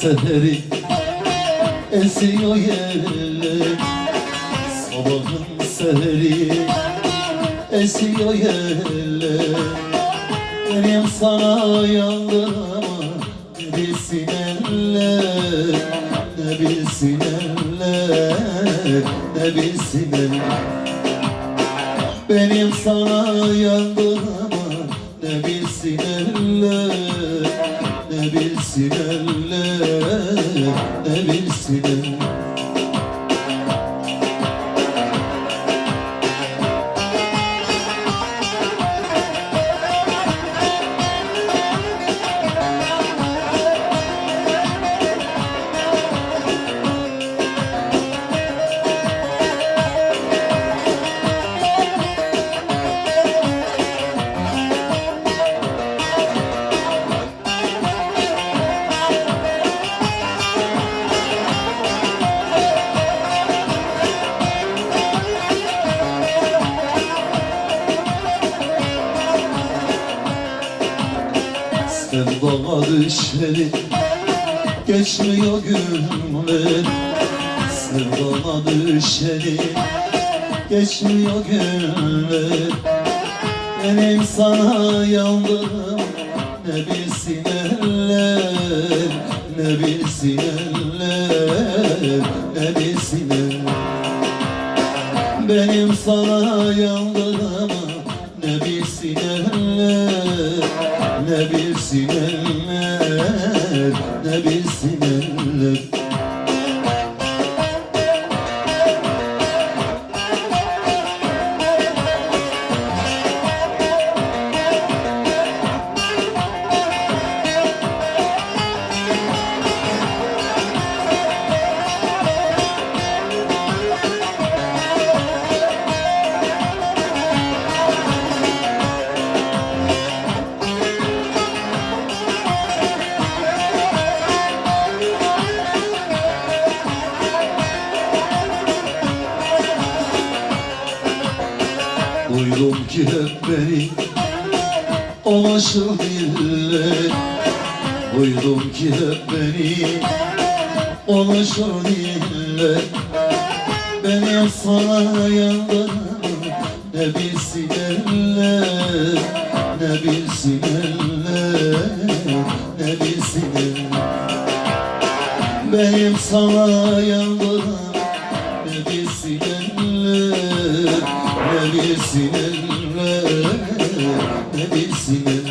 seheri Esiyor yeller Sabahın seheri Esiyor yeller Benim sana yandığımı Ne bilsin eller Ne bilsin eller Ne bilsin eller. Benim sana yandığımı ne bilsin eller bilsin eller Ne bilsin eller Sen bana düşleri Geçmiyor günler Sen bana düşleri Geçmiyor günler Benim sana yandığım Ne bilsin eller Ne bilsin eller Ne bilsin eller. Benim sana yandığımı ne bilsin eller Ne bilsin eller. Ne bilsin Duydum ki hep beni Ulaşır diller Duydum ki hep beni Ulaşır diller Benim sana yandım Ne bilsin eller Ne bilsin eller Ne bilsin eller benim sana yandım Ne bilsin eller ne bilsin elle ne bilsin elle